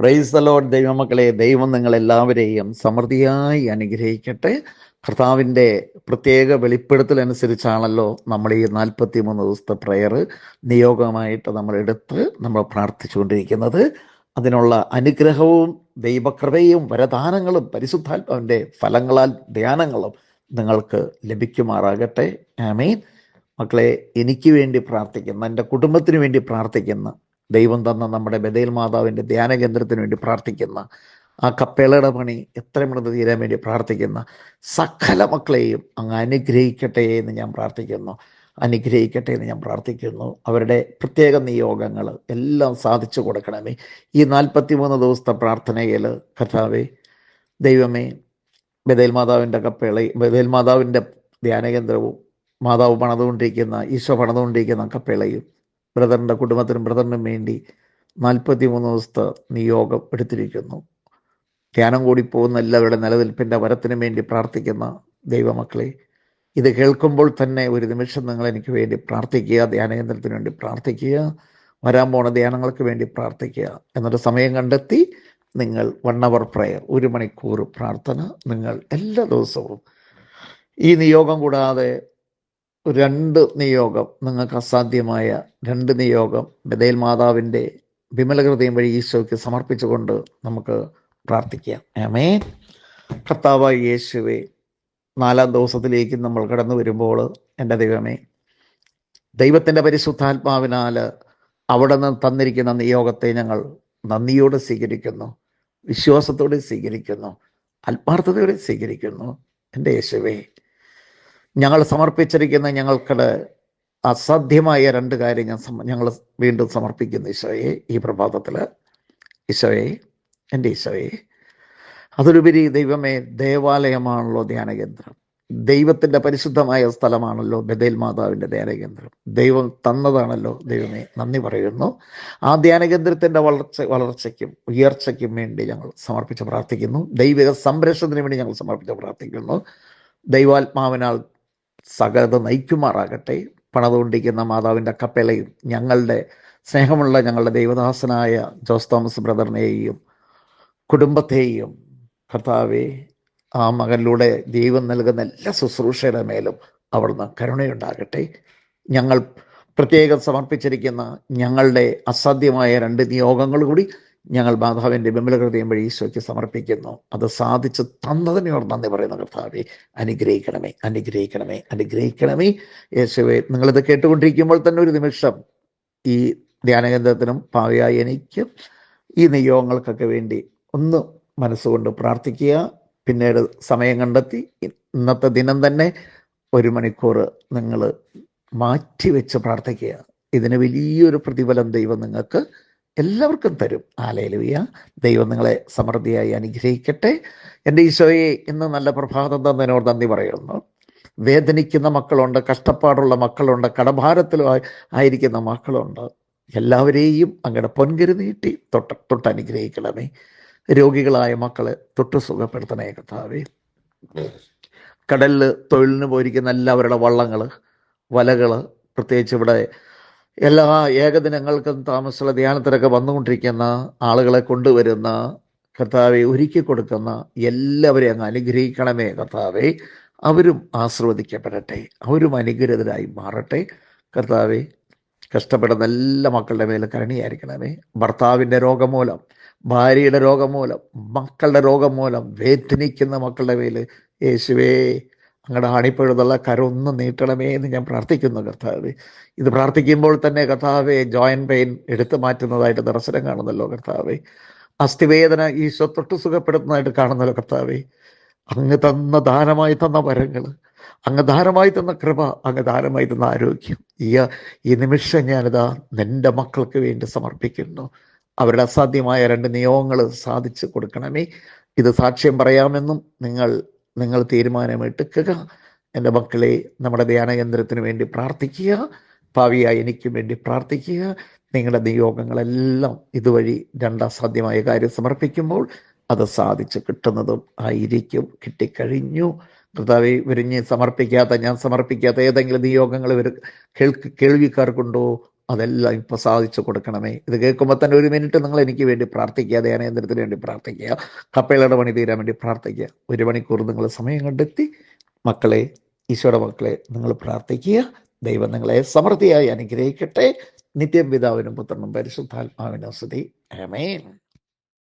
Praise Lord ദൈവമക്കളെ ദൈവം നിങ്ങൾ എല്ലാവരെയും സമൃദ്ധിയായി അനുഗ്രഹിക്കട്ടെ. കർത്താവിന്റെ പ്രത്യേക വെളിപ്പെടുത്തലനുസരിച്ചാണല്ലോ നമ്മൾ ഈ നാൽപ്പത്തി മൂന്ന് ദിവസത്തെ പ്രയർ നിയോഗമായിട്ട് നമ്മൾ എടുത്ത് നമ്മൾ പ്രാർത്ഥിച്ചുകൊണ്ടിരിക്കുന്നത്. അതിനുള്ള അനുഗ്രഹവും ദൈവകൃപയും വരദാനങ്ങളും പരിശുദ്ധാത്മാവിന്റെ ഫലങ്ങളാൽ ധ്യാനങ്ങളും നിങ്ങൾക്ക് ലഭിക്കുമാറാകട്ടെ. ആമീൻ. മക്കളെ എനിക്ക് വേണ്ടി പ്രാർത്ഥിക്കുന്ന എന്റെ കുടുംബത്തിന് വേണ്ടി പ്രാർത്ഥിക്കുന്ന ദൈവം തന്ന നമ്മുടെ ബദയിൽ മാതാവിന്റെ ധ്യാന കേന്ദ്രത്തിന് വേണ്ടി പ്രാർത്ഥിക്കുന്ന ആ കപ്പേളയുടെ പണി എത്രയും പെട്ടെന്ന് തീരാൻ വേണ്ടി പ്രാർത്ഥിക്കുന്ന സകല മക്കളെയും അങ്ങ് അനുഗ്രഹിക്കട്ടെ എന്ന് ഞാൻ പ്രാർത്ഥിക്കുന്നു. അനുഗ്രഹിക്കട്ടെ എന്ന് ഞാൻ പ്രാർത്ഥിക്കുന്നു. അവരുടെ പ്രത്യേക നിയോഗങ്ങൾ എല്ലാം സാധിച്ചു കൊടുക്കണമേ. ഈ നാൽപ്പത്തി മൂന്ന് ദിവസത്തെ പ്രാർത്ഥനയിൽ കഥാവേ ദൈവമേ ബദേൽ മാതാവിന്റെ കപ്പേള ബദേൽ മാതാവിന്റെ ധ്യാനകേന്ദ്രവും മാതാവ് പണിതുകൊണ്ടിരിക്കുന്ന ഈശോ പണിതുകൊണ്ടിരിക്കുന്ന കപ്പേളയും ബ്രദറിന്റെ കുടുംബത്തിനും ബ്രദറിനും വേണ്ടി നാൽപ്പത്തി മൂന്ന് ദിവസത്തെ നിയോഗം എടുത്തിരിക്കുന്നു. ധ്യാനം കൂടി പോകുന്ന എല്ലാവരുടെ നിലനിൽപ്പിന്റെ വരത്തിനു വേണ്ടി പ്രാർത്ഥിക്കുന്ന ദൈവമക്കളെ ഇത് കേൾക്കുമ്പോൾ തന്നെ ഒരു നിമിഷം നിങ്ങൾ എനിക്ക് വേണ്ടി പ്രാർത്ഥിക്കുക ധ്യാനകേന്ദ്രത്തിന് വേണ്ടി പ്രാർത്ഥിക്കുക വരാൻ പോണ ധ്യാനങ്ങൾക്ക് വേണ്ടി പ്രാർത്ഥിക്കുക. എന്നൊരു സമയം കണ്ടെത്തി നിങ്ങൾ വൺ അവർ പ്രയർ ഒരു മണിക്കൂർ പ്രാർത്ഥന നിങ്ങൾ എല്ലാ ദിവസവും ഈ നിയോഗം കൂടാതെ രണ്ട് നിയോഗം നിങ്ങൾക്ക് അസാധ്യമായ രണ്ട് നിയോഗം ബദേൽ മാതാവിന്റെ വിമലഹൃദയം വഴി ഈശോയ്ക്ക് സമർപ്പിച്ചുകൊണ്ട് നമുക്ക് പ്രാർത്ഥിക്കാം. ഏമേ കർത്താവായ യേശുവെ നാലാം ദിവസത്തിലേക്ക് നമ്മൾ കടന്നു വരുമ്പോൾ എന്റെ ദൈവമേ ദൈവത്തിന്റെ പരിശുദ്ധാത്മാവിനാൽ അവിടെ നിന്ന് തന്നിരിക്കുന്ന നിയോഗത്തെ ഞങ്ങൾ നന്ദിയോടെ സ്വീകരിക്കുന്നു വിശ്വാസത്തോടെ സ്വീകരിക്കുന്നു ആത്മാർത്ഥതയോടെ സ്വീകരിക്കുന്നു എന്റെ യേശുവേ. ഞങ്ങൾ സമർപ്പിച്ചിരിക്കുന്ന ഞങ്ങൾക്കിടെ അസാധ്യമായ രണ്ട് കാര്യം ഞാൻ ഞങ്ങൾ വീണ്ടും സമർപ്പിക്കുന്നു ഈശോയെ ഈ പ്രഭാതത്തിൽ ഈശോയെ എന്റെ ഈശോയെ അതിലുപരി ദൈവമേ ദേവാലയമാണല്ലോ ധ്യാനകേന്ദ്രം. ദൈവത്തിന്റെ പരിശുദ്ധമായ സ്ഥലമാണല്ലോ ബദേൽ മാതാവിന്റെ ധ്യാനകേന്ദ്രം. ദൈവം തന്നതാണല്ലോ ദൈവമേ നന്ദി പറയുന്നു. ആ ധ്യാനകേന്ദ്രത്തിന്റെ വളർച്ച വളർച്ചയ്ക്കും ഉയർച്ചയ്ക്കും വേണ്ടി ഞങ്ങൾ സമർപ്പിച്ച് പ്രാർത്ഥിക്കുന്നു. ദൈവിക സംരക്ഷണത്തിന് വേണ്ടി ഞങ്ങൾ സമർപ്പിച്ച് പ്രാർത്ഥിക്കുന്നു. ദൈവാത്മാവിനാൽ സകലത നയിക്കുമാറാകട്ടെ. പണതുകൊണ്ടിരിക്കുന്ന മാതാവിന്റെ കപ്പലയും ഞങ്ങളുടെ സ്നേഹമുള്ള ഞങ്ങളുടെ ദൈവദാസനായ ജോസ് തോമസ് ബ്രദറിനെയും കുടുംബത്തെയും കർത്താവെ ആ മകനിലൂടെ ദൈവം നൽകുന്ന എല്ലാ ശുശ്രൂഷയുടെ മേലും അവിടുന്ന് കരുണയുണ്ടാകട്ടെ. ഞങ്ങൾ പ്രത്യേകം സമർപ്പിച്ചിരിക്കുന്ന ഞങ്ങളുടെ അസാധ്യമായ രണ്ട് നിയോഗങ്ങൾ കൂടി ഞങ്ങൾ മാതാവിന്റെ ബിമലഹൃദയം വഴി ഈശോയ്ക്ക് സമർപ്പിക്കുന്നു. അത് സാധിച്ച് തന്നതിനോട് നന്ദി പറയുന്ന കർത്താവെ. അനുഗ്രഹിക്കണമേ അനുഗ്രഹിക്കണമേ അനുഗ്രഹിക്കണമേ. യേശുവെ നിങ്ങളിത് കേട്ടുകൊണ്ടിരിക്കുമ്പോൾ തന്നെ ഒരു നിമിഷം ഈ ധ്യാനകേന്ദ്രത്തിനും ഭാവിയായി എനിക്ക് ഈ നിയോഗങ്ങൾക്കൊക്കെ വേണ്ടി ഒന്ന് മനസ്സുകൊണ്ട് പ്രാർത്ഥിക്കുക. പിന്നീട് സമയം കണ്ടെത്തി ഇന്നത്തെ ദിനം തന്നെ ഒരു മണിക്കൂർ നിങ്ങൾ മാറ്റിവെച്ച് പ്രാർത്ഥിക്കുക. ഇതിന് വലിയൊരു പ്രതിഫലം ദൈവം നിങ്ങൾക്ക് എല്ലാവർക്കും തരും. ആലയിലുയ ദൈവം നിങ്ങളെ സമൃദ്ധിയായി അനുഗ്രഹിക്കട്ടെ. എന്റെ ഈശോയെ ഇന്ന് നല്ല പ്രഭാതം തന്നതിനോട് നന്ദി പറയുന്നു. വേദനിക്കുന്ന മക്കളുണ്ട് കഷ്ടപ്പാടുള്ള മക്കളുണ്ട് കടഭാരത്തിൽ ആയിരിക്കുന്ന മക്കളുണ്ട്. എല്ലാവരെയും അങ്ങയുടെ പൊൻകരു നീട്ടി തൊട്ട് തൊട്ട് അനുഗ്രഹിക്കണമേ. രോഗികളായ മക്കളെ തൊട്ട് സുഖപ്പെടുത്തണേ കഥാവേ കടലിൽ തൊഴിലിന് പോയിരിക്കുന്ന എല്ലാവരുടെ വള്ളങ്ങൾ വലകൾ പ്രത്യേകിച്ച് ഇവിടെ എല്ലാ ഏകദിനങ്ങൾക്കും താമസമുള്ള ധ്യാനത്തിലൊക്കെ വന്നുകൊണ്ടിരിക്കുന്ന ആളുകളെ കൊണ്ടുവരുന്ന കർത്താവെ ഒരുക്കി കൊടുക്കുന്ന എല്ലാവരെയും അങ്ങ് അനുഗ്രഹിക്കണമേ കർത്താവെ. അവരും ആസ്വദിക്കപ്പെടട്ടെ അവരും അനുഗ്രഹിതരായി മാറട്ടെ. കർത്താവെ കഷ്ടപ്പെടുന്ന എല്ലാ മക്കളുടെ മേലും കരുണിയായിരിക്കണമേ. ഭർത്താവിന്റെ രോഗം മൂലം ഭാര്യയുടെ രോഗം മൂലം മക്കളുടെ രോഗം മൂലം വേദനിക്കുന്ന മക്കളുടെ മേൽ യേശുവേ അങ്ങയുടെ ആണിപ്പഴുതുള്ള കരൊന്ന് നീട്ടണമേ എന്ന് ഞാൻ പ്രാർത്ഥിക്കുന്നു കർത്താവ്. ഇത് പ്രാർത്ഥിക്കുമ്പോൾ തന്നെ കർത്താവെ ജോയിൻ പെയിൻ എടുത്തു മാറ്റുന്നതായിട്ട് ദർശനം കാണുന്നല്ലോ കർത്താവെ. അസ്ഥിവേദന ഈശോ തൊട്ട് സുഖപ്പെടുത്തുന്നതായിട്ട് കാണുന്നല്ലോ കർത്താവെ. അങ്ങ് തന്ന ദാനമായി തന്ന വരങ്ങൾ അങ്ങ് ദാനമായി തന്ന കൃപ അങ്ങ് ദാനമായി തന്ന ആരോഗ്യം. ഈ ഈ നിമിഷം ഞാനിതാ നിന്റെ മക്കൾക്ക് വേണ്ടി സമർപ്പിക്കുന്നു. അവരുടെ അസാധ്യമായ രണ്ട് നിയോഗങ്ങൾ സാധിച്ചു കൊടുക്കണമേ. ഇത് സാക്ഷ്യം പറയാമെന്നും നിങ്ങൾ നിങ്ങൾ തീരുമാനമെടുക്കുക എന്റെ മക്കളെ നമ്മുടെ ധ്യാന കേന്ദ്രത്തിന് വേണ്ടി പ്രാർത്ഥിക്കുക. ഭാവിയായി എനിക്കും വേണ്ടി പ്രാർത്ഥിക്കുക. നിങ്ങളുടെ നിയോഗങ്ങളെല്ലാം ഇതുവഴി രണ്ടാം സാധ്യമായ കാര്യം സമർപ്പിക്കുമ്പോൾ അത് സാധിച്ചു കിട്ടുന്നതും ആയിരിക്കും. കിട്ടിക്കഴിഞ്ഞു. കർത്താവെ വിരിഞ്ഞ് സമർപ്പിക്കാത്ത ഞാൻ സമർപ്പിക്കാത്ത ഏതെങ്കിലും നിയോഗങ്ങൾ ഇവർ കേൾക്ക് കേൾവിക്കാർക്കുണ്ടോ? അതെല്ലാം ഇപ്പൊ സാധിച്ചു കൊടുക്കണമേ. ഇത് കേൾക്കുമ്പോൾ തന്നെ ഒരു മിനിറ്റ് നിങ്ങൾ എനിക്ക് വേണ്ടി പ്രാർത്ഥിക്കുക ധ്യാനേന്ദ്രത്തിന് വേണ്ടി പ്രാർത്ഥിക്കുക കപ്പേളയുടെ പണി തീരാൻ വേണ്ടി പ്രാർത്ഥിക്കുക. ഒരു മണിക്കൂർ നിങ്ങൾ സമയം കണ്ടെത്തി മക്കളെ ഈശോയുടെ മക്കളെ നിങ്ങൾ പ്രാർത്ഥിക്കുക. ദൈവം നിങ്ങളെ സമൃദ്ധിയായി അനുഗ്രഹിക്കട്ടെ. നിത്യം പിതാവിനും പുത്രനും പരിശുദ്ധാത്മാവിനും സ്തുതി. ആമേൻ.